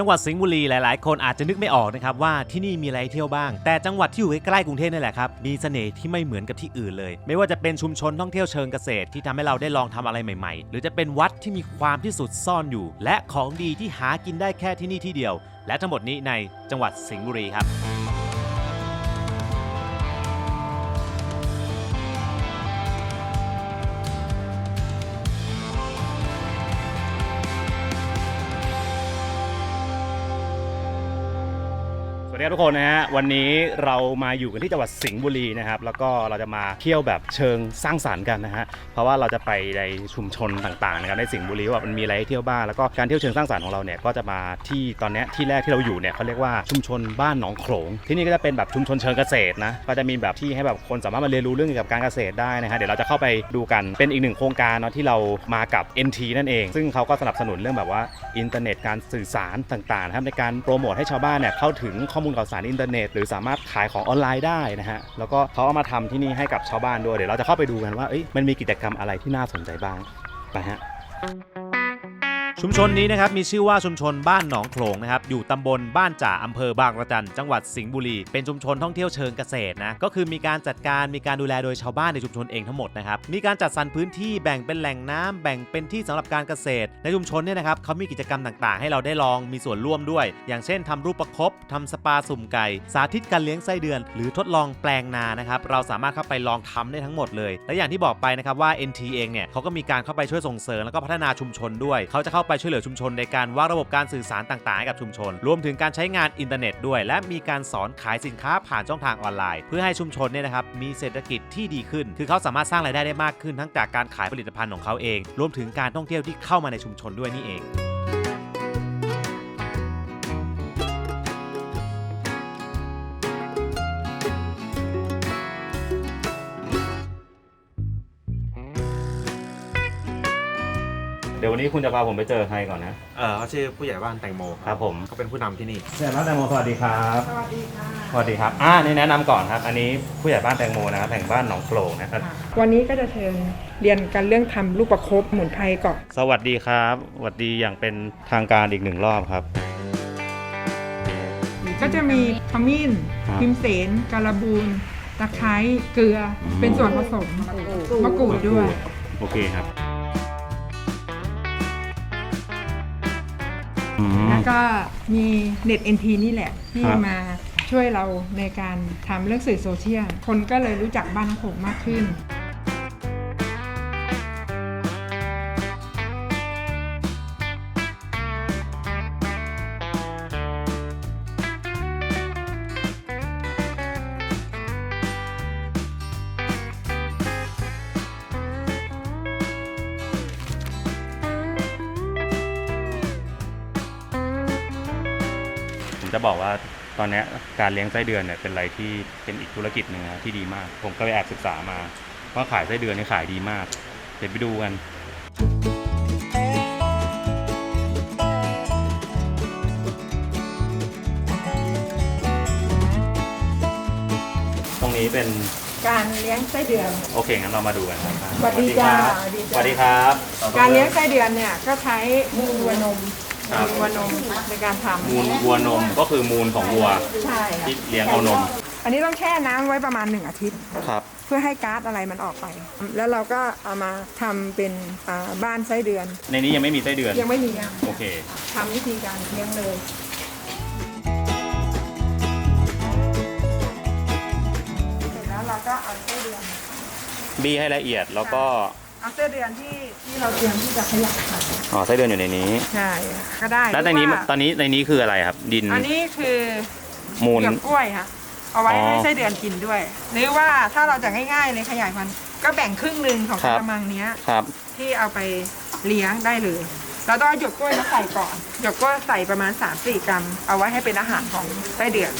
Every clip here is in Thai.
จังหวัดสิงห์บุรีหลาย ๆ คนอาจจะนึกไม่ออกนะครับว่าที่นี่มีอะไรเที่ยวบ้าง แต่จังหวัดที่อยู่ใกล้ๆกรุงเทพนี่แหละครับมีเสน่ห์ที่ไม่เหมือนกับที่อื่นเลย ไม่ว่าจะเป็นชุมชนท่องเที่ยวเชิงเกษตรที่ทำให้เราได้ลองทำอะไรใหม่ ๆ หรือจะเป็นวัดที่มีความที่สุดซ่อนอยู่ และของดีที่หากินได้แค่ที่นี่ที่เดียว และทั้งหมดนี้ในจังหวัดสิงห์บุรีครับ ครับทุกคนนะฮะวันนี้เรามาอยู่กันที่จังหวัดสิงห์บุรีนะครับแล้วก็เราจะมาเที่ยวแบบเชิงสร้างสรรค์กันนะฮะเพราะว่าเราจะไปในชุมชนต่างๆนะครับในสิงห์บุรีว่ามันมีอะไรให้เที่ยวบ้างแล้วก็การเที่ยวเชิงสร้างสรรค์ของเราเนี่ยก็จะมาที่ตอนเนี้ยที่แรกที่เราอยู่เนี่ยเขาเรียกว่าชุมชนบ้านหนองโขลงที่นี่ก็จะเป็นแบบชุมชนเชิงเกษตรนะก็จะมีแบบที่ให้แบบคนสามารถมาเรียนรู้เรื่องเกี่ยวกับการเกษตรได้นะฮะเดี๋ยวเราจะเข้าไปดูกันเป็นอีกหนึ่งโครงการเนาะที่เรามากับ NT นั่นเอง ซึ่งเขาก็สนับสนุนเรื่องแบบว่าอินเทอร์เน็ตการสื่อสารต่างๆนะครับในการโปรโมทให้ชาวบ้านเนี่ยเข้าถึงข้อมูลข่าวสารอินเทอร์เน็ตหรือสามารถขายของออนไลน์ได้นะฮะแล้วก็เขาเอามาทำที่นี่ให้กับชาวบ้านด้วยเดี๋ยวเราจะเข้าไปดูกันว่ามันมีกิจกรรมอะไรที่น่าสนใจบ้างไปฮะ ชุมชนนี้นะครับมีชื่อว่าชุมชนบ้านหนองโขลงนะครับอยู่ตำบลบ้านจ่าอำเภอบางระจันจังหวัดสิงห์บุรี เป็นชุมชนท่องเที่ยวเชิงเกษตรนะก็คือมีการจัดการมีการดูแลโดยชาวบ้านในชุมชนเองทั้งหมดนะครับมีการจัดสรรพื้นที่แบ่งเป็นแหล่งน้ำแบ่งเป็นที่สำหรับการเกษตร ในชุมชนเนี่ยนะครับเขามีกิจกรรมต่างๆ ให้เราได้ลองมีส่วนร่วมด้วย อย่างเช่นทำรูปประคบทำสปาสุ่มไก่ สาธิตการเลี้ยงไส้เดือน หรือทดลองแปลงนานะครับเราสามารถเข้าไปลองทำได้ทั้งหมดเลยและอย่างที่บอกไปนะครับว่า NT เองเนี่ยเขาก็มีการเข้าไปช่วยส่งเสริมแล้วก็พัฒนาชุมชนด้วยเขาจะเข้าไปช่วยเหลือชุมชนในการวางระบบการสื่อสารต่างๆให้กับชุมชน รวมถึงการใช้งานอินเทอร์เน็ตด้วย และมีการสอนขายสินค้าผ่านช่องทางออนไลน์ เพื่อให้ชุมชนเนี่ยนะครับมีเศรษฐกิจที่ดีขึ้น คือเขาสามารถสร้างรายได้ได้มากขึ้น ทั้งจากการขายผลิตภัณฑ์ของเขาเอง รวมถึงการท่องเที่ยวที่เข้ามาในชุมชนด้วยนี่เอง ววันนี้คุณจะพาผมไปเจอใครก่อนนะ เออเขาชื่อผู้ใหญ่บ้านแตงโมครับผม เขาเป็นผู้นำที่นี่ผู้ใหญ่บ้านแตงโมสวัสดีครับ สวัสดีค่ะ สวัสดีครับ อ่านี่แนะนำก่อนครับ อันนี้ผู้ใหญ่บ้านแตงโมนะครับแห่งบ้านหนองโขลงนะครับ วันนี้ก็จะเชิญเรียนกันเรื่องทำลูกประคบหมุนไพรก่อนสวัสดีครับ สวัสดีอย่างเป็นทางการอีกหนึ่งรอบครับ ก็จะมีขมิ้นครับพิมเสนการบูนตะไคร้เกลืออม เป็นส่วนผสมมะกรูดด้วย โอเคครับ อืมแล้วก็มีเน็ต NT นี่แหละ ที่ครับ มาช่วยเราในการทำเรื่องสื่อโซเชียล คนก็เลยรู้จักบ้านน้องโขงมากขึ้น ผมจะบอกว่าตอนเนี้ยการเลี้ยงไส้เดือนเนี่ยเป็นอะไรที่เป็นอีกธุรกิจหนึ่งนะที่ดีมาก ผมก็ไปแอบศึกษามาว่าขายไส้เดือนนี่ขายดีมาก เดี๋ยวไปดูกันตรงนี้เป็นการเลี้ยงไส้เดือน โอเคงั้นเรามาดูกันครับสวัสดีจ้าสวัสดีครับ การเลี้ยงไส้เดือนเนี่ยก็ใช้มูลวัวนม ครับมูลวัวนมในการทำมูลวัวนมก็คือมูลของวัวใช่ค่ะที่เลี้ยงเอานมอันนี้ต้องแช่น้ำไว้ประมาณหนึ่งอาทิตย์ ครับ เพื่อให้ก๊าซอะไรมันออกไป แล้วเราก็เอามาทำเป็นอ่าบ้านไส้เดือน ในนี้ยังไม่มีไส้เดือนยังไม่มีอะโอเค ทำวิธีการเลี้ยงเลย เสร็จแล้วเราก็เอาไส้เดือนบี้ให้ละเอียดแล้วก็ เอาไส้เดือนที่ที่เราเตรียมที่จะขยับขายอ๋อไส้เดือนอยู่ในนี้ ใช่ก็ได้แล้วในนี้หรือว่าตอนนี้ในนี้คืออะไรครับ ดินอันนี้คือมูล เปลือกกล้วยค่ะ เอาไว้อ๋อให้ไส้เดือนกินด้วย หรือว่าถ้าเราจะง่ายๆเลยขยายพันธุ์ก็แบ่งครึ่งหนึ่งของครักบระมังเนี้ย ครับ ที่เอาไปเลี้ยงได้เลย เราต้องเอาหยวกกล้วยมาใส่ก่อน หยวกกล้วยใส่ประมาณ3-4กรัม เอาไว้ให้เป็นอาหารของไส้เดือน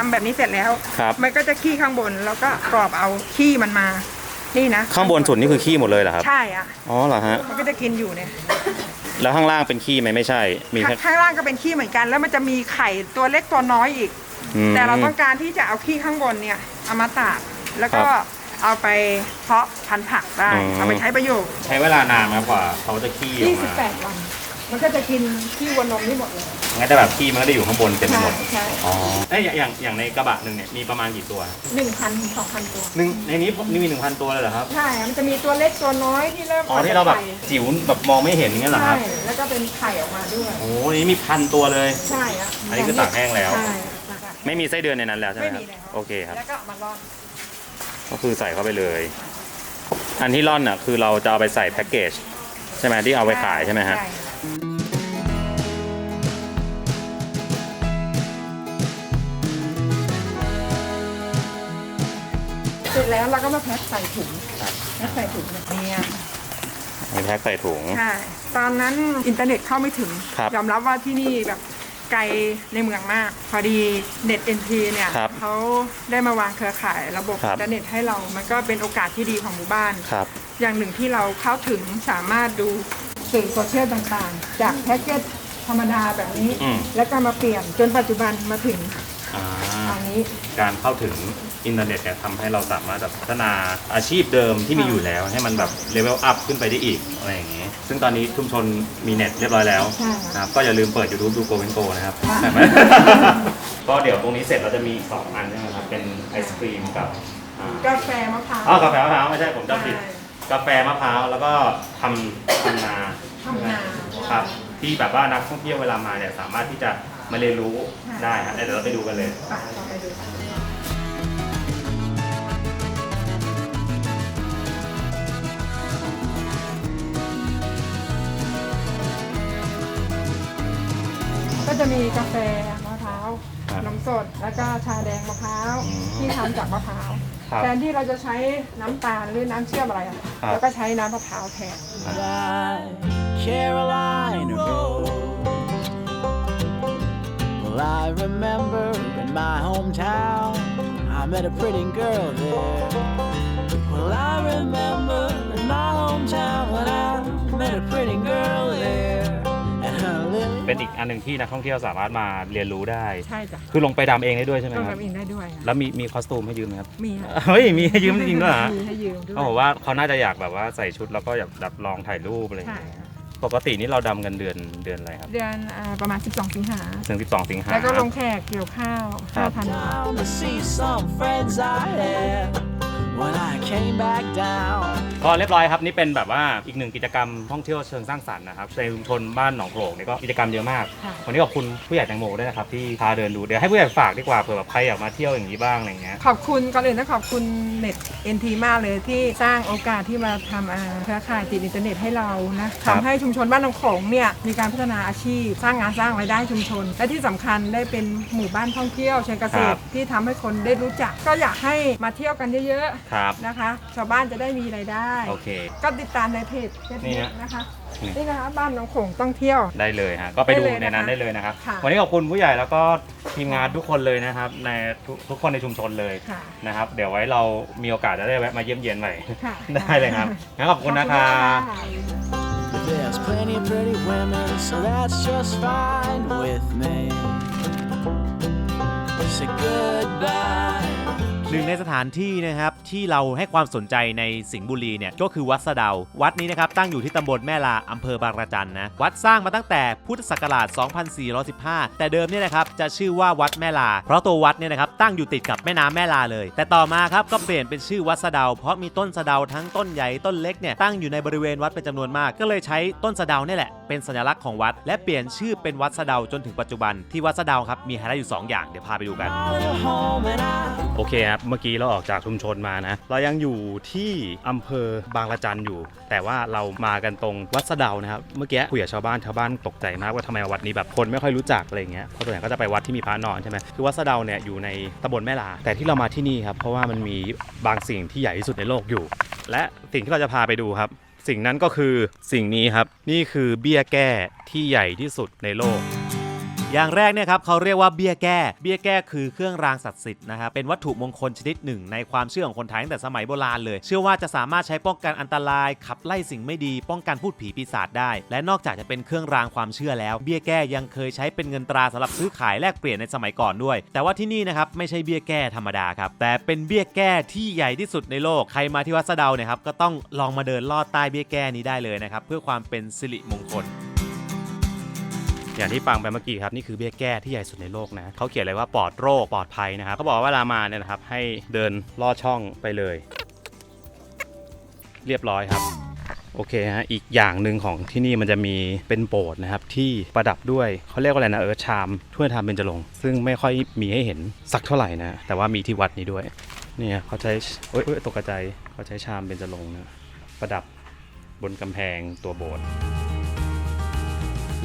ทำแบบนี้เสร็จแล้วครับมันก็จะขี้ข้างบนแล้วก็กรอบเอาขี้มันมา นี่นะข้างบนสุดนี่คือขี้หมดเลยเหรอครับ ใช่อะอ๋อเหรอฮะมันก็จะกินอยู่เนี่ยแล้วข้างล่างเป็นขี้ไหมไม่ใช่มีแค่ข้างข้างล่างก็เป็นขี้เหมือนกัน แล้วมันจะมีไข่ตัวเล็กตัวน้อยอีกอืมแต่เราต้องการที่จะเอาขี้ข้างบนเนี่ยเอามาตากแล้วก็ครับเอาไปเพาะพันธุ์ผักได้อืมเอาไปใช้ประโยชน์ใช้เวลานานมากกว่าเขาจะขี้ออกมา28 วัน มันก็จะกินขี้วัวนมนี่หมดเลยงั้นแต่แบบขี้มันก็ได้อยู่ข้างบนเต็มไปหมด ใช่อ๋อเอ้ยอย่างอย่างในกระบะหนึ่งเนี่ยมีประมาณกี่ตัวหนึ่งพันถึงสองพันตัว หนึ่งในนี้นี่มีหนึ่งพันตัวเลยเหรอครับ ใช่ มันจะมีตัวเล็กตัวน้อยที่เริ่มอ๋อที่เราแบบไข่จิ๋วแบบมองไม่เห็นอย่างเงี้ยเหรอคใช่ รับ แล้วก็เป็นไข่ออกมาด้วย โอ้โหนี่มีพันตัวเลย ใช่อะอันนี้คือตากแห้งแล้ว ใช่ตากไม่มีไส้เดือนในนั้นแล้วใช่ไหมครับไม่มีแล้ว โอเคครับ แล้วก็เอามาร่อนก็คือใส่เข้าไปเลย อันที่ร่อนอะคือเราจะเอาไปใส่แพ็กเกจใช่ไหมที่เอาไปขายใช่ไหมฮะเส แล้วเราก็มาแพ็คใส่ถุงแพ็คใส่ถุงแบบนี้มีแพ็กใส่ถุง ใช่ตอนนั้นอินเทอร์เน็ตเข้าไม่ถึงครับยอมรับว่าที่นี่แบบไกลในเมืองมาก พอดีเน็ตเอ็นทีเนี่ยครับเขาได้มาวางเครือข่ายระบบครับอินเทอร์เน็ตให้เรา มันก็เป็นโอกาสที่ดีของหมู่บ้านครับอย่างหนึ่งที่เราเข้าถึงสามารถดูสื่อโซเชียลต่างๆ จากแพ็กเกจธรรมดาแบบนี้อืมแล้วก็มาเปลี่ยนจนปัจจุบันมาถึงอ่าตอนนี้การเข้าถึง อินเทอร์เน็ตเนี่ยทำให้เราสามารถแบบพัฒนาอาชีพเดิมที่มีอยู่แล้ว ให้มันแบบเลเวลอัพขึ้นไปได้อีกอะไรอย่างงี้ ซึ่งตอนนี้ชุมชนมีเน็ตเรียบร้อยแล้วใช่นะครับก็อย่าลืมเปิด YouTube ดูโกเวนโกนะครับค่ะก็เดี๋ยวตรงนี้เสร็จเราจะมีอีกสองอันใช่ไหมครับเป็นไอศครีมกับอ่ากาแฟมะพร้าวอ๋อกาแฟมะพร้าวไม่ใช่ผมจำผิด ใช่ กาแฟมะพร้าวแล้วก็ทำทำนาทำนาครับที่แบบว่านักท่องเที่ยวเวลามาเนี่ยสามารถที่จะมาเรียนรู้ได้ครับเดี๋ยวเราไปดูกันเลย ไปลองไปดูกัน จะมีกาแฟมะพร้าวครับ นมสดแล้วก็ชาแดงมะพร้าวอืมที่ทำจากมะพร้าวครับ แทนที่เราจะใช้น้ำตาลหรือน้ำเชื่อมอะไรอะครับ แล้วก็ใช้น้ำมะพร้าวแทน Carolina Road. Well, I remember in my hometown, I met a pretty girl there. เป็นอีกอันหนึ่งที่นักท่องเที่ยวสามารถมาเรียนรู้ได้ ใช่จ้ะคือลงไปดำเองได้ด้วยใช่ไหมต้องครับ ทำเองได้ด้วยอะแล้วมีมีคอสตูมให้ยืมไหมครับ มีอะเฮ้ย มีให้ยืมจริงๆด้วยเหรอฮะมีให้ยืมด้วยเขาบอกว่าเขาน่าจะอยากแบบว่าใส่ชุดแล้วก็อยากแบบลองถ่ายรูปอะไรอย่างใช่เงี้ยปกตินี่เราดำกันเดือนเดือนอะไรครับเดือนอ่าประมาณ 12 สิงหา ถึง12 สิงหา แล้วก็ลงแขกเกี่ยวข้าวครับ 5,000บาท down to see some friends I had when I came back down. ก็เรียบร้อยครับนี่เป็นแบบว่าอีกหนึ่งกิจกรรมท่องเที่ยวเชิงสร้างสรรค์นะครับในชุมชนบ้านหนองโขลงเนี่ยก็กิจกรรมเยอะมาก ค่ะ วันนี้ขอบคุณผู้ใหญ่แตงโมด้วยนะครับที่พาเดินดูเดี๋ยวให้ผู้ใหญ่ฝากดีกว่าเผื่อแบบใครอยากมาเที่ยวอย่างนี้บ้างอะไรอย่างเงี้ย ขอบคุณก่อนอื่นต้องขอบคุณเน็ตเอ็นทีมากเลยที่สร้างโอกาสที่มาทำอ่าเครือข่ายติดอินเทอร์เน็ตให้เรานะครับทำให้ชุมชนบ้านหนองโขงเนี่ยมีการพัฒนาอาชีพ สร้างงานสร้างรายได้ชุมชน และที่สำคัญได้เป็นหมู่บ้านท่องเที่ยวเชิงเกษครัตบรที่ทำให้คนได้รู้จัก ก็อยากให้มาเที่ยวกันเยอะครับๆนะคะ ชาวบ้านจะได้มีรายได้ โอเค ก็ติดตามในเพจเฟซนี่บุ๊ฮะกนะคะ นี่ นี่นะคะ บ้านหนองโขงต้องเที่ยว ได้เลยฮะก็ไปดูได้เลยนะคะในนั้นได้เลยนะครับ ค่ะ วันนี้ขอบคุณผู้ใหญ่แล้วก็ทีมงานทุกคนเลยนะครับ ในทุกทุกคนในชุมชนเลยค่ะ นะครับ เดี๋ยวไว้เรามีโอกาสจะได้แวะมาเยี่ยมเยียนใหม่ ค่ะ ได้เลยครับงั้นขอบคุณนะครับขอบณมากค่ะ But there's plenty of pretty women, so that's just fine with me. Say goodbye. หนึ่งในสถานที่นะครับที่เราให้ความสนใจในสิงห์บุรีเนี่ยก็คือวัดสะเดา วัดนี้นะครับตั้งอยู่ที่ตำบลแม่ลาอำเภอบางระจันนะวัดสร้างมาตั้งแต่พุทธศักราช 2415 แต่เดิมเนี่ยนะครับจะชื่อว่าวัดแม่ลา เพราะตัววัดเนี่ยนะครับตั้งอยู่ติดกับแม่น้ำแม่ลาเลย แต่ต่อมาครับก็เปลี่ยนเป็นชื่อวัดสะเดา เพราะมีต้นสะเดาทั้งต้นใหญ่ต้นเล็กเนี่ยตั้งอยู่ในบริเวณวัดเป็นจำนวนมาก ก็เลยใช้ต้นสะเดาเนี่ยแหละเป็นสัญลักษณ์ของวัด และเปลี่ยนชื่อเป็นวัดสะเดาจนถึงปัจจุบันที่วัดสะเดาครับมีไฮไลท์อยู่สองอย่างเดี๋ยวพาไปดูกัน My little home and I โอเคครับเมื่อกี้เราออกจากชุมชนมานะ เรายังอยู่ที่อำเภอบางละจันอยู่ แต่ว่าเรามากันตรงวัดสะเดานะครับ เมื่อกี้คุยกับชาวบ้านชาวบ้านตกใจมากว่าทำไมวัดนี้แบบคนไม่ค่อยรู้จักอะไรเงี้ยเพราะส่วนใหญ่ก็จะไปวัดที่มีพระนอนใช่ไหมคือวัดสะเดาเนี่ยอยู่ในตำบลแม่ลา แต่ที่เรามาที่นี่ครับเพราะว่ามันมีบางสิ่งที่ใหญ่ที่สุดในโลกอยู่ และสิ่งที่เราจะพาไปดูครับ สิ่งนั้นก็คือสิ่งนี้ครับ นี่คือเบี้ยแก้ที่ใหญ่ที่สุดในโลก อย่างแรกเนี่ยครับเขาเรียกว่าเบี้ยแก้ เบี้ยแก้คือเครื่องรางศักดิ์สิทธิ์นะครับเป็นวัตถุมงคลชนิดหนึ่ง ในความเชื่อของคนไทยตั้งแต่สมัยโบราณเลย เชื่อว่าจะสามารถใช้ป้องกันอันตราย ขับไล่สิ่งไม่ดีป้องกันพูดผีปีศาจได้ และนอกจากจะเป็นเครื่องรางความเชื่อแล้ว เบี้ยแก้ยังเคยใช้เป็นเงินตราสำหรับซื้อขายแลกเปลี่ยนในสมัยก่อนด้วย แต่ว่าที่นี่นะครับไม่ใช่เบี้ยแก้ธรรมดาครับแต่เป็นเบี้ยแก้ที่ใหญ่ที่สุดในโลกใครมาที่วัดสะเดาเนี่ยครับก็ต้องลองมาเดินลอดใต้เบี้ยแก้นี้ได้เลยนะครับเพื่อความเป็นสิริมงคล อย่างที่ฟังไปเมื่อกี้ครับนี่คือเบี้ยแก้ที่ใหญ่สุดในโลกนะเขาเขียนเลยว่าปลอดโรคปลอดภัยนะครับเขาบอกว่าเวลามาเนี่ยนะครับให้เดินลอดช่องไปเลย เรียบร้อยครับโอเคฮะอีกอย่างหนึ่งของที่นี่มันจะมีเป็นโบสถ์นะครับที่ประดับด้วยเขาเรียกว่าอะไรนะเออชามถ้วยทามเบญจรงซึ่งไม่ค่อยมีให้เห็นสักเท่าไหร่นะแต่ว่ามีที่วัดนี้ด้วยเนี่ยเขาใช้เอ้ยเอ้ยตกใจายเขาใช้ชามเบญจรงนะประดับบนกำแพงตัวโบสถ์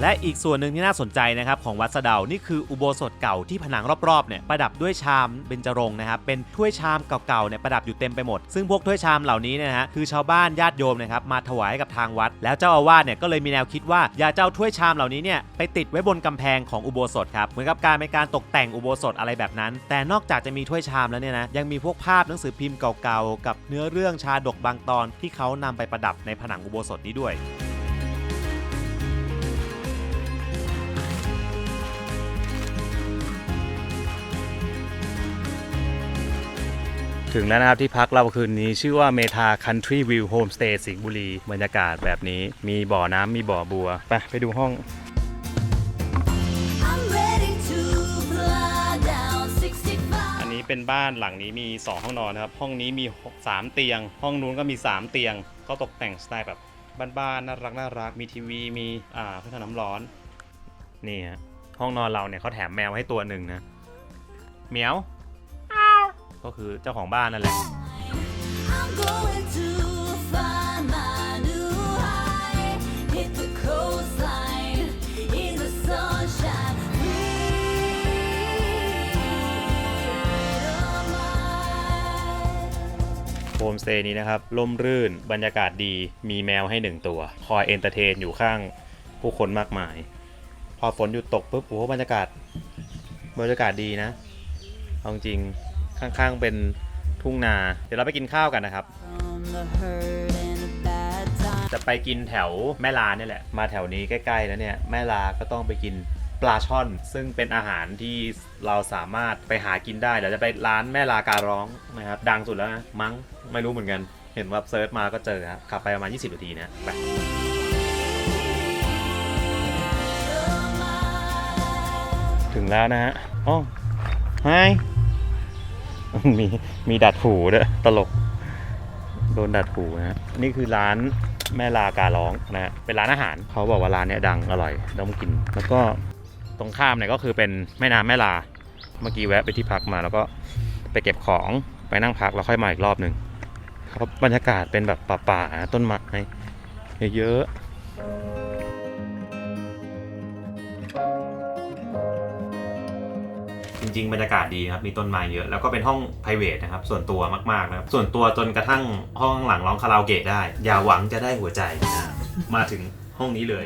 และอีกส่วนหนึ่งที่น่าสนใจนะครับของวัดสะเดานี่คืออุโบสถเก่าที่ผนังรอบๆเนี่ยประดับด้วยชามเบญจรงค์นะครับเป็นถ้วยชามเก่าๆเนี่ยประดับอยู่เต็มไปหมด ซึ่งพวกถ้วยชามเหล่านี้เนยนะฮะคือชาวบ้านญาติโยมนะครับมาถวายให้กับทางวัด แล้วเจ้าอาวาสเนี่ยก็เลยมีแนวคิดว่าอยากจะเอาถ้วยชามเหล่านี้เนี่ยไปติดไว้บนกำแพงของอุโบสถครับเหมือนกับการเป็นการตกแต่งอุโบสถอะไรแบบนั้น แต่นอกจากจะมีถ้วยชามแล้วเนี่ยนะยังมีพวกภาพหนังสือพิมพ์เก่าๆกับเนื้อเรื่องชาดกบางตอนที่เขานำไปประดับในผนังอุโบสถนี้ด้วย ถึงแล้วนะครับที่พักเราคืนนี้ชื่อว่าเมทาคันทรีวิวโฮมสเตย์สิงห์บุรีบรรยากาศแบบนี้มีบ่อน้ำมีบ่อบัว ไปไปดูห้อง I'm ready to fly down 65. อันนี้เป็นบ้านหลังนี้มี 2 ห้องนอนนะครับ ห้องนี้มี3เตียง ห้องนู้นก็มี 3 เตียง ก็ตกแต่งสไตล์แบบบ้านๆน่ารักน่ารักมีทีวีมีอ่าเครื่องทำน้ำร้อนนี่ฮะห้องนอนเราเนี่ยเขาแถมแมวให้ตัวหนึ่งนะเหมียว ก็คือเจ้าของบ้านนั่นแหละโฮมสเตย์นี้นะครับร่มรื่นบรรยากาศดีมีแมวให้หนึ่งตัว คอยเอนเตอร์เทนอยู่ข้างผู้คนมากมาย พอฝนหยุดตกปุ๊บโอ้โหบรรยากาศบรรยากาศดีนะเอาจริง ข้างๆเป็นทุ่งนา เดี๋ยวเราไปกินข้าวกันนะครับ From the hurt and the bad times. จะไปกินแถวแม่ลาเนี่ยแหละ มาแถวนี้ใกล้ๆแล้วเนี่ยแม่ลาก็ต้องไปกินปลาช่อน ซึ่งเป็นอาหารที่เราสามารถไปหากินได้เดี๋ยวจะไปร้านแม่ลาการ้องนะครับ ดังสุดแล้วนะมั้งไม่รู้เหมือนกัน เห็นว่าเซิร์ชมาก็เจอครับขับไปประมาณ 20 นาทีนะไปถึงแล้วนะฮะอ๋อไฮ มีมีดัดหูด้วยตลก โดนดัดหูนะฮะนี่คือร้านแม่ลาการ้องนะฮะเป็นร้านอาหารเขาบอกว่าร้านเนี้ยดังอร่อยต้องกิน แล้วก็ตรงข้ามเนี่ยก็คือเป็นแม่น้ำแม่ลา เมื่อกี้แวะไปที่พักมาแล้วก็ไปเก็บของไปนั่งพักแล้วค่อยมาอีกรอบหนึ่งครับบรรยากาศเป็นแบบป่าๆต้นไม้เยอะ ริงๆบรรยากาศดีครับมีต้นไม้เยอะแล้วก็เป็นห้อง p r i v a t นะครับส่วนตัวมากๆนะครับส่วนตัวจนกระทั่งห้องหลังร้องคาราโอเกะได้ อย่าหวังจะได้หัวใจมาถึงห้องนี้เลย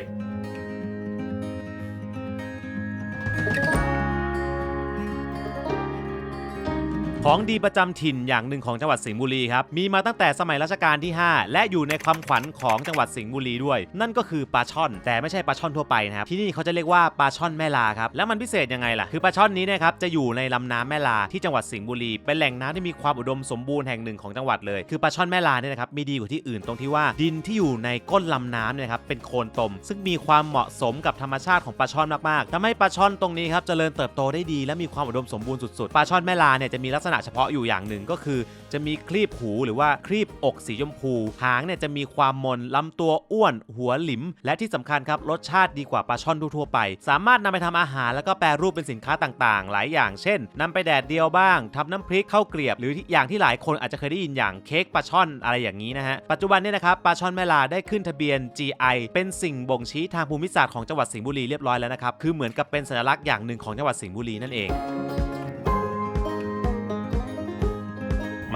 ของดีประจำถิ่นอย่างหนึ่งของจังหวัดสิงห์บุรีครับ มีมาตั้งแต่สมัยรัชกาลที่ 5 และอยู่ในความขวัญของจังหวัดสิงห์บุรีด้วย นั่นก็คือปลาช่อน แต่ไม่ใช่ปลาช่อนทั่วไปนะครับ ที่นี่เขาจะเรียกว่าปลาช่อนแม่ลาครับ แล้วมันพิเศษยังไงล่ะ คือปลาช่อนนี้นะครับจะอยู่ในลำน้ำแม่ลาที่จังหวัดสิงห์บุรี เป็นแหล่งน้ำที่มีความอุดมสมบูรณ์แห่งหนึ่งของจังหวัดเลย คือปลาช่อนแม่ลาเนี่ยนะครับมีดีกว่าที่อื่นตรงที่ว่า ดินที่อยู่ในก้นลำน้ำเนี่ยนะครับเป็นโคลนตม ซึ่งมีความเหมาะสมกับธรรมชาติของปลาช่อนมากๆทำให้ปลาช่อนตรงนี้ครับเจริญเติบโตได้ดีและมีความอุดมสมบูรณ์สุดๆปลาช่อนแม่ลาเนี่ยจะมีลักษณะณะเฉพาะอยู่อย่างหนึ่งก็คือ จะมีครีบหูหรือว่าครีบอกสีชมพู หางเนี่ยจะมีความมนลำตัวอ้วน หัวหลิม และที่สำคัญครับรสชาติดีกว่าปลาช่อนทั่วไป สามารถนำไปทำอาหารแล้วก็แปรรูปเป็นสินค้าต่างๆ หลายอย่างเช่นนำไปแดดเดียวบ้างทำน้ำพริกข้าวเกลียบ หรือที่อย่างที่หลายคนอาจจะเคยได้ยินอย่างเค้กปลาช่อนอะไรอย่างนี้นะฮะปัจจุบันเนี่ยนะครับปลาช่อนแม่ลาได้ขึ้นทะเบียน GI เป็นสิ่งบ่งชี้ทางภูมิศาสตร์ของจังหวัดสิงห์บุรีเรียบร้อยแล้วนะครับคือเหมือนกับเป็นสัญลักษณ์อย่างหนึ่งของจังหวัดสิงห์บุรีนั่นเอง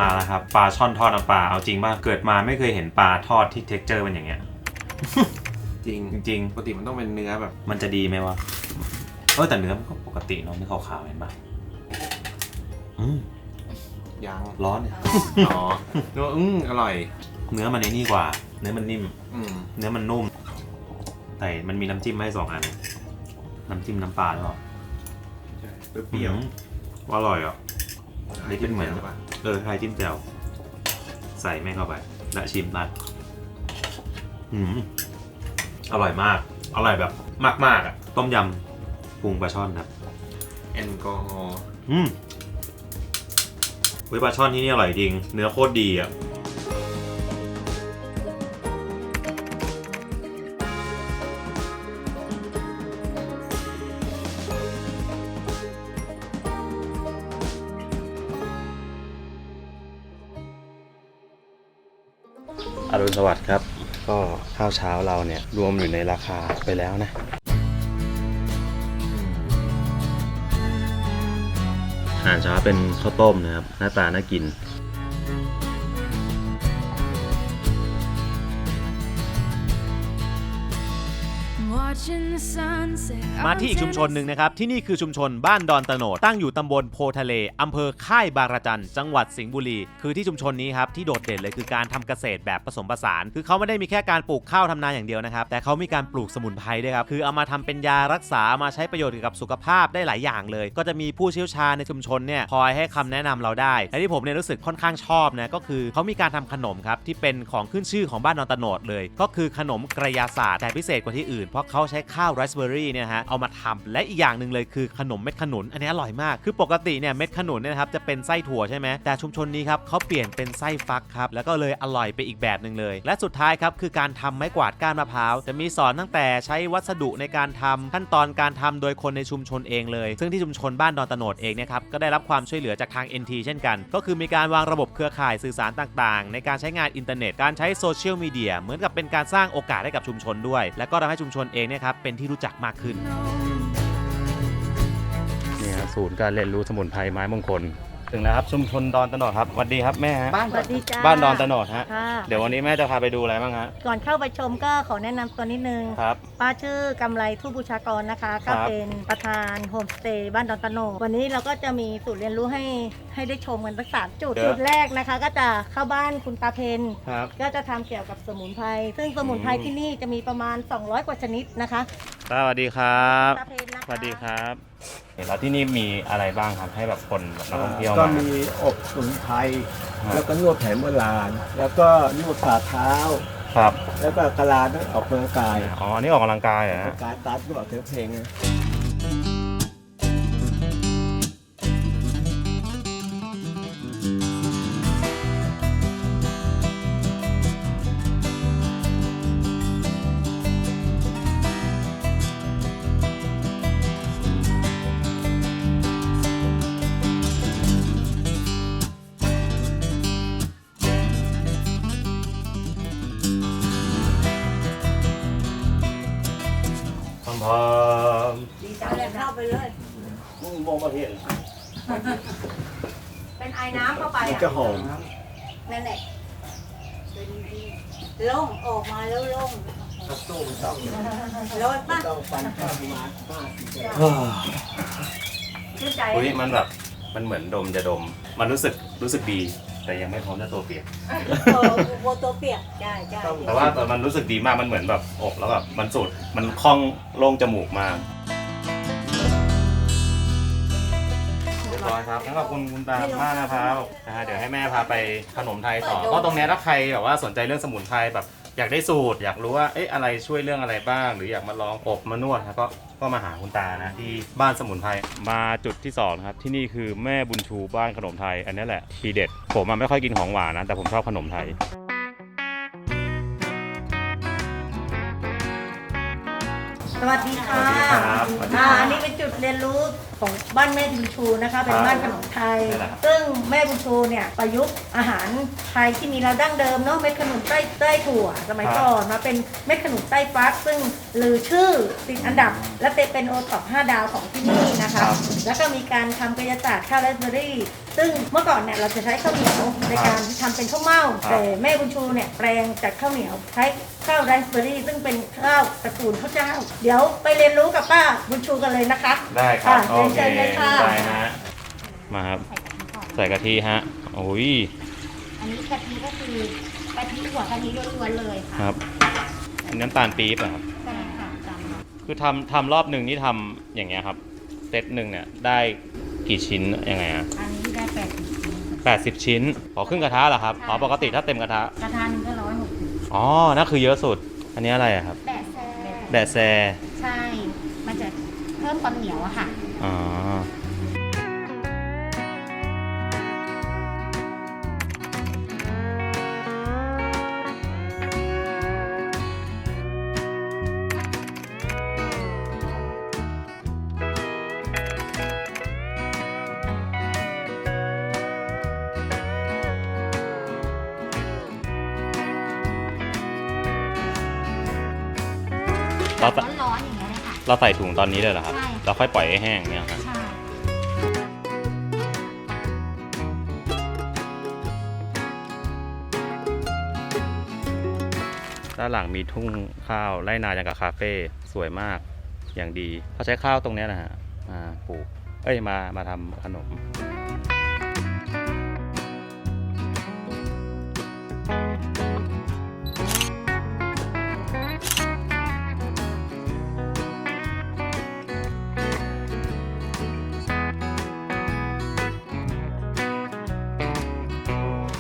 มาแล้วครับปลาช่อนทอดน้ำปลาเอาจริงป่ะเกิดมาไม่เคยเห็นปลาทอดที่เท็กเจอร์เป็นอย่างเงี้ย จริงจริง ปกติมันต้องเป็นเนื้อแบบ ๆ มันจะดีไหมวะเออแต่เนื้อมันก็ปกติเนาะไม่ขาวๆเห็นปะอืมยังร้อนเนี่ยอ๋อนึกว่าอืมอร่อย เนื้อมันในนี่กว่า เนื้อมันนิ่ม อืมเนื้อมันนุ่ม แต่มันมีน้ำจิ้มให้สองอัน น้ำจิ้มน้ำปลาหรือเปล่าเปรี้ยวอืมว่าอร่อยอะอันนี้เป็นเหมือนปะ เออไทยจิ้มแจ่วใส่แม่งเข้าไป และชิมตัดอืมอร่อยมาก อร่อยแบบมาก ๆ อะ ต้มยำปรุงปลาช่อนครับ แอลกอฮอล์อืมเว้ยปลาช่อนที่นี่อร่อยจริง เนื้อโคตรดีอะ อรุณสวัสดิ์ครับ ก็ข้าวเช้าเราเนี่ยรวมอยู่ในราคาไปแล้วนะ อาหารเช้าเป็นข้าวต้มนะครับ หน้าตาน่ากิน มาที่อีกชุมชนหนึ่งนะครับ ที่นี่คือชุมชนบ้านดอนตโนดตั้งอยู่ตำบลโพทะเลอำเภอค่ายบางระจันจังหวัดสิงห์บุรี คือที่ชุมชนนี้ครับที่โดดเด่นเลยคือการทำเกษตรแบบผสมผสาน คือเขาไม่ได้มีแค่การปลูกข้าวทำนาอย่างเดียวนะครับ แต่เขามีการปลูกสมุนไพรด้วยครับคือเอามาทำเป็นยารักษามาใช้ประโยชน์เกี่ยวกับสุขภาพได้หลายอย่างเลย ก็จะมีผู้เชี่ยวชาญในชุมชนเนี่ยคอยให้คำแนะนำเราได้และที่ผมเนี่ยรู้สึกค่อนข้างชอบนะก็คือเขามีการทำขนมครับที่เป็นของขึ้นชื่อของบ้านดอนตโนดเลย ก็คือขนมกระยาศาสตร์แต่พิเศษกว่าที่อื่นเพราะเขาใช้ข้าวไรซ์เบอร์รี่เนี่ยฮะเอามาทำและอีกอย่างหนึ่งเลยคือขนมเม็ดขนุนอันนี้อร่อยมาก คือปกติเนี่ยเม็ดขนุนเนี่ยครับจะเป็นไส้ถั่วใช่ไหมแต่ชุมชนนี้ครับเขาเปลี่ยนเป็นไส้ฟักครับแล้วก็เลยอร่อยไปอีกแบบหนึ่งเลย และสุดท้ายครับคือการทำไม้กวาดก้านมะพร้าวจะมีสอนตั้งแต่ใช้วัสดุในการทำขั้นตอนการทำโดยคนในชุมชนเองเลย ซึ่งที่ชุมชนบ้านดอนตโนดเองเนะครับก็ได้รับความช่วยเหลือจากทาง NT เช่นกัน ก็คือมีการวางระบบเครือข่ายสื่อสารต่างๆ ในการใช้งานอินเทอร์เน็ตการใช้โซเชียลมีเดียเหมือนกับเป็นการสร้างโอกาสให้กับชุมชนด้วย และก็ทำให้ชุมชนเองเนี่ยครับ เป็นที่รู้จักมากขึ้น นี่ครับศูนย์การเรียนรู้สมุนไพรไม้มงคล ถึงแล้วครับชุมชนดอนตะโนดครับสวัสดีครับแม่ฮะสวัสดีจ้าบ้านดอนตะโนดฮะค่ะเดี๋ยววันนี้แม่จะพาไปดูอะไรบ้างฮะ ก่อนเข้าไปชมก็ขอแนะนำตัวนิดนึง ครับ ป้าชื่อกำไรทูตบูชากรนะคะ ครัก็บ เป็นประธานโฮมสเตย์บ้านดอนตะโนดวันนี้เราก็จะมีสูตรเรียนรู้ให้ให้ได้ชมกันสักสามจุด จุดแรกนะคะ ก็จะเข้าบ้านคุณตาเพน ครับ ก็จะทำเกี่ยวกับสมุนไพร ซึ่งสมุนไพรอืม ที่นี่จะมีประมาณ 200 กว่าชนิดนะคะสวัสดีครับ ตาเพนนะคะ สวัสดีครับ แล้วที่นี่มีอะไรบ้างครับให้แบบคนแบบนักท่องเที่ยวก็มา มีอบสมุนไพรครับ แล้วก็นวดแผนโบราณ แล้วก็นวดฝ่าเท้า ครับแล้วก็กะลานั่นออกกำลังกายอ๋อนี่ออกกำลังกายเหรอออกฮะกำลังกายตัดด้วยเสียงเพลงนะ ไปเลยๆมึงมองมาเห็นเป็นไอ้น้ำเข้าไปมันอะจะหอมนั่นแหละโล่งออกมาแล้วโล่งตู้มันต้องโล่งปะต้องฟันเข้ามาห้าสิบชื่นใจอุ้ยมันแบบมันเหมือนดมจะดม มันรู้สึกรู้สึกดี แต่ยังไม่พร้อมจะตัวเปียกโอ้โหตัวเปียกใช่ใช่แต่ว่าแต่มันรู้สึกดีมากมันเหมือนแบบอบแล้วแบบมันสูดมันคล่องโล่งจมูกมาก บร้อยครับงั้นขอบคุณคุณตามากนะครับนะฮะเดี๋ยวให้แม่พาไปขนมไทยต่อก็ตรงเนี้ยถ้าใครแบบว่าสนใจเรื่องสมุนไพรแบบอยากได้สูตร อยากรู้ว่าเอ๊ะอะไรช่วยเรื่องอะไรบ้าง หรืออยากมาลองอบมานวดนะก็ก็มาหาคุณตานะที่บ้านสมุนไพรมาจุดที่สองนะครับที่นี่คือแม่บุญชูบ้านขนมไทย อันนี้แหละทีเด็ดผมอะไม่ค่อยกินของหวานนะแต่ผมชอบขนมไทย สวัสดีค่ะสวัสดีครับสวัสดีครับ อ่าอันนี้เป็นจุดเรียนรู้ ขของบ้านแม่บุญชูนะคะเป็นบ้านขนมไทยนั่นแหละครับซึ่งแม่บุญชูเนี่ยประยุกต์อาหารไทยที่มีเราดั้งเดิมเนาะเม็ดขนุนไต้ไต้ถั่วสมัยก่อนมาเป็นเม็ดขนุนไต้ฟักซึ่งลือชื่อติดอันดับ และเป็นโอท็อป5ดาวของที่นี่นะคะ แล้วก็มีการทำกายศาสตร์ข้าวไรซ์เบอรี่ซึ่งเมื่อก่อนเนี่ยเราจะใช้ข้าวเหนียวในการทำเป็นข้าวเม่าแต่แม่บุญชูเนี่ยแปลงจากข้าวเหนียวใช้ข้าวไรซ์เบอรี่ซึ่งเป็นข้าวตระกูลข้าวเจ้า เดี๋ยวไปเรียนรู้กับป้าบุญชูกันเลยนะคะ ได้ครับะโอเคเชิญเลยค่ะได้ฮะ มาครับ ใส่กะทิฮะ โอ้ย อันนี้กะทิก็คือกะทิหัวกะทิล้วนๆเลยค่ะครับอันนี้น้ำตาลปี๊บอะครับ ใช่ค่ะจำค่ะคือทำทำรอบหนึ่งนี่ทำอย่างเงี้ยครับ เซตหนึ่งเนี่ยได้กี่ชิ้นยังไงอะอันนี้ได้แปดสิบชิ้นแปดสิบชิ้นอ๋อครึ่งกระทะเหรอครับ อ๋อปกติถ้าเต็มกระทะ กระทะหนึงก็ร้อยหกสิบอ๋อ นั่นคือเยอะสุด อันนี้อะไรอะครับแดดแซ่แดดแซ ใช่ มันจะเพิ่มความเหนียวอะค่ะ อ๋ เงี้ยเลยค่ะเราใส่ถุงตอนนี้เลยเหรอครับ ใช่แล้วค่อยปล่อยให้แห้งเนี่ยครับ ใช่ด้านหลังมีทุ่งข้าวไร่นาอย่างกับคาเฟ่สวยมากอย่างดีเขาใช้ข้าวตรงเนี้ยนะฮะมาปลูก เอ้ยมามาทำขนม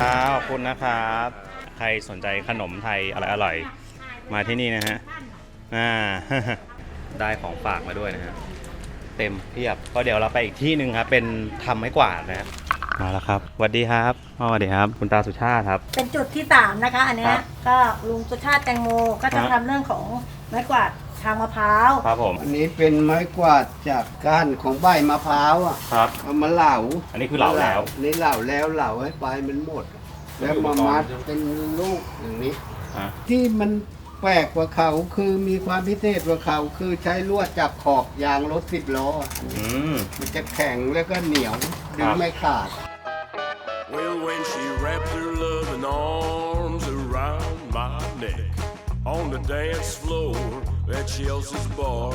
ครับขอบคุณนะครับ ใครสนใจขนมไทยอร่อยๆมาที่นี่นะฮะอ่าได้ของฝากมาด้วยนะฮะเต็มเพียบก็เดี๋ยวเราไปอีกที่หนึ่งครับเป็นทำไม้กวาดนะครับมาแล้วครับสวัสดีครับอ๋อสวัสดีครับ คุณตาสุชาติครับ เป็นจุดที่ 3 นะคะ อันเนี้ครัยบก็ลุงสุชาติแตงโมก็จะฮะทำเรื่องของไม้กวาด ทางมะพร้าวครับผมอันนี้เป็นไม้กวาดจากก้านของใบมะพร้าวอะครับ เอามาเหลาอันนี้คือเหลาแล้ว นี่เหลาแล้วเหลาให้ปลายมันหมด แล้วมามัดเป็นลูกอย่างนี้ ฮะ ที่มันแปลกกว่าเขาคือมีความพิเศษกว่าเขาคือใช้ลวดจับขอบยางรถสิบล้ออืม มันจะแข็งแล้วก็เหนียวดึคงรับไม่ขาด Well, when she wrapped her loving arms around my neck on the dance floor at Chelsea's bar,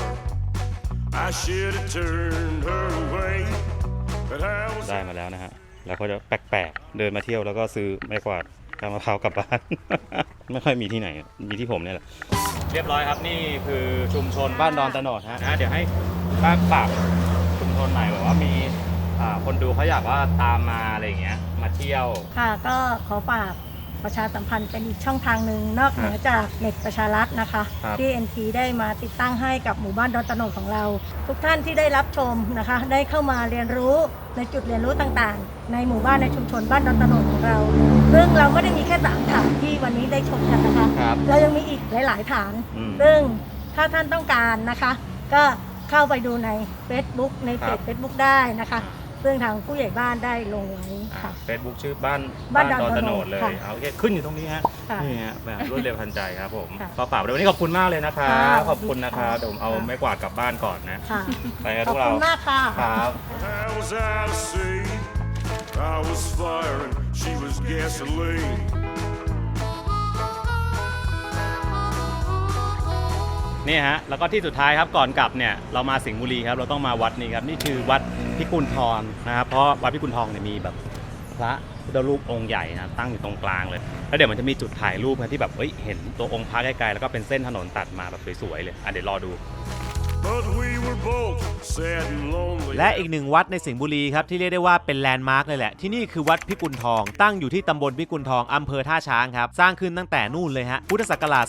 I should have turned her away, but I was. ได้มาแล้วนะฮะ แล้วก็จะแปลกๆ เดินมาเที่ยวแล้วก็ซื้อไม้กวาดทางมะพร้าวกลับบ้าน ไม่ค่อยมีที่ไหน มีที่ผมเนี่ยแหละ เรียบร้อยครับนี่คือชุมชนบ้านดอนตะโนดฮะนะเดี๋ยวให้ป้าฝากชุมชนหน่อยบอกว่ามีอ่าคนดูเขาอยากว่าตามมาอะไรอย่างเงี้ย มาเที่ยว ค่ะก็ขอฝาก ประชาสัมพันธ์เป็นอีกช่องทางหนึ่งนอกเหนือจากเน็ตประชารัฐนะคะครับ ที่ NT ได้มาติดตั้งให้กับหมู่บ้านดอนตะโนดของเรา ทุกท่านที่ได้รับชมนะคะ ได้เข้ามาเรียนรู้ในจุดเรียนรู้ต่างๆ ในหมู่บ้านในชุมชนบ้านดอนตะโนดของเรา ซึ่งเราไม่ได้มีแค่สามฐานที่วันนี้ได้ชมกันนะคะ ครับ เรายังมีอีกหลาย ๆ ฐาน อืม ซึ่งถ้าท่านต้องการนะคะ ก็เข้าไปดูใน Facebook ในเพครัจบ Facebook ได้นะคะ ซึ่งทางผู้ใหญ่บ้านได้ลงไว้ค่ะ เฟซบุ๊กชื่อบ้านบ้านดอนดอนตะโนตะโนดดเลยค่ะเอาโอเคขึ้นอยู่ตรงนี้ฮะค่ะนี่ฮะแบบรวดเร็วทันใจครับผมค่ะก็ฝากไว้วันนี้ขอบคุณมากเลยนะครับค่ะขอบคุณนะครับเดี๋ยวผมเอาค่ะ ไม้กวาดกลับบ้านก่อนนะค่ะไปกันขพอบวกเราคุณมากค่ะ ครับ How was I to say? I was fire and she was gasoline. นี่ฮะแล้วก็ที่สุดท้ายครับก่อนกลับเนี่ยเรามาสิงห์บุรีครับเราต้องมาวัดนี้ครับนี่คือวัดพิกุลทองนะครับเพราะวัดพิกุลทองเนี่ยมีแบบพระพุทธรูปองค์ใหญ่นะตั้งอยู่ตรงกลางเลย แล้วเดี๋ยวมันจะมีจุดถ่ายรูปนะที่แบบเอ้ยเห็นตัวองค์พระไกลๆแล้วก็เป็นเส้นถนนตัดมาแบบสวยๆเลยอะเดี๋ยวรอดู และอีกหนึ่งวัดในสิงห์บุรีครับที่เรียกได้ว่าเป็นแลนด์มาร์กเลยแหละ ที่นี่คือวัดพิกุลทอง ตั้งอยู่ที่ตำบลพิกุลทองอำเภอท่าช้างครับ สร้างขึ้นตั้งแต่นู่นเลยฮะพุทธศักราช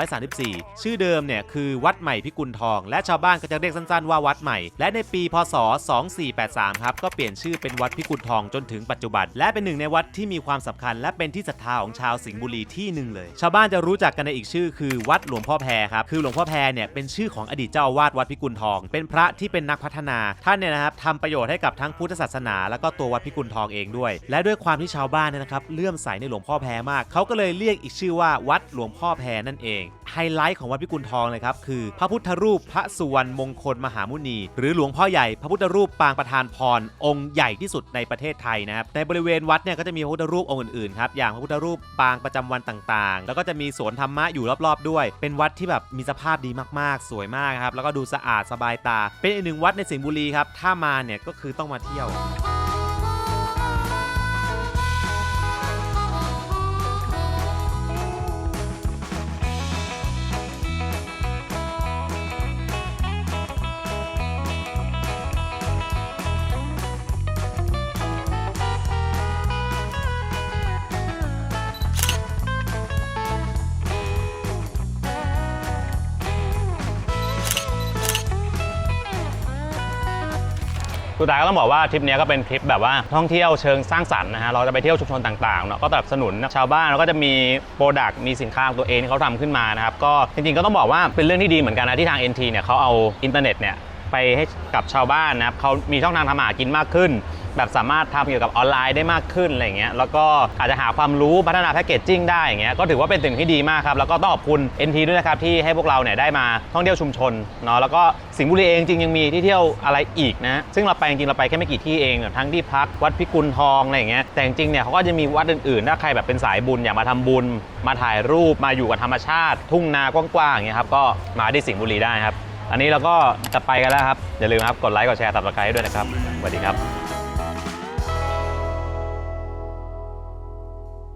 2434 ชื่อเดิมเนี่ยคือวัดใหม่พิกุลทอง และชาวบ้านก็จะเรียกสั้นๆว่าวัดใหม่ และในปีพศ 2483 ครับก็เปลี่ยนชื่อเป็นวัดพิกุลทองจนถึงปัจจุบัน และเป็นหนึ่งในวัดที่มีความสำคัญ และเป็นที่ศรัทธาของชาวสิงห์บุรีที่หนึ่งเลย ชาวบ้านจะรู้จักกันในอีกชื่อ คือวัดหลวงพ่อแพรครับคือหลวงพ่อแพรเนี่ยเป็นชื่อของอดีตเจ้าาอาวาสวัดพิกุลทอง เป็นพระที่เป็นนักพัฒนาท่านเนี่ยนะครับทำประโยชน์ให้กับทั้งพุทธศาสนา แล้วก็ตัววัดพิกุลทองเองด้วย และด้วยความที่ชาวบ้านเนี่ยนะครับเลื่อมใสในหลวงพ่อแพรมากเขาก็เลยเรียกอีกชื่อว่าวัดหลวงพ่อแพรนั่นเองไฮไลท์ของวัดพิกุลทองเลยครับคือพระพุทธรูปพระสุวรรณมงคลมหามุนี หรือหลวงพ่อใหญ่พระพุทธรูปปางประธานพรองค์ใหญ่ที่สุดในประเทศไทยนะครับในบริเวณวัดเนี่ยก็จะมีพระพุทธรูปองค์อื่นๆครับอย่างพระพุทธรูปปางประจำวันต่างๆ แล้วก็จะมีสวนธรรมะอยู่รอบๆ ด้วย เป็นวัดที่แบบมีสภาพดีมากๆ สวยมากครับแล้วก็ดูสะอาดสบายตา เป็นอีกหนึ่งวัดในสิงห์บุรีครับ ถ้ามาเนี่ยก็คือต้องมาเที่ยว สุดท้ายก็ต้องบอกว่าทริปนี้ก็เป็นทริปแบบว่าท่องเที่ยวเชิงสร้างสรรค์นะฮะเราจะไปเที่ยวชุมชนต่างๆเนาะก็สนับสนุนชาวบ้านแล้วก็จะมีโปรดักต์มีสินค้าของตัวเองที่เขาทำขึ้นมานะครับก็จริงๆก็ต้องบอกว่าเป็นเรื่องที่ดีเหมือนกันนะที่ทาง NT เนี่ยเขาเอาอินเทอร์เน็ตเนี่ยไปให้กับชาวบ้านนะครับเขามีช่องทางทำหากินมากขึ้น แบบสามารถทำเกี่ยวกับออนไลน์ได้มากขึ้นอะไรเงี้ยแล้วก็อาจจะหาความรู้พัฒนาแพคเกจจิ้งได้อย่างเงี้ยก็ถือว่าเป็นสิ่งที่ดีมากครับแล้วก็ต้องขอบคุณ NT ด้วยนะครับที่ให้พวกเราเนี่ยได้มาท่องเที่ยวชุมชนเนาะแล้วก็สิงห์บุรีเองจริงยังมีที่เที่ยวอะไรอีกนะซึ่งเราไปจริงเราไปแค่ไม่กี่ที่เองเนี่ยทั้งที่พักวัดพิกุลทองอะไรอย่างเงี้ยแต่จริงเนี่ยเขาก็จะมีวัดอื่นๆถ้าใครแบบเป็นสายบุญอยากมาทำบุญ มาถ่ายรูปมาอยู่กับธรรมชาติ ทุ่งนากว้างๆอย่างเงี้ยครับก็มาที่สิงห์บุรีได้ครับอันนี้เราก็จะไปกันแล้วครับ อย่าลืมครับ กดไลค์ กดแชร์ตับสไครต์ด้วยนะครับ สวัสดีครับ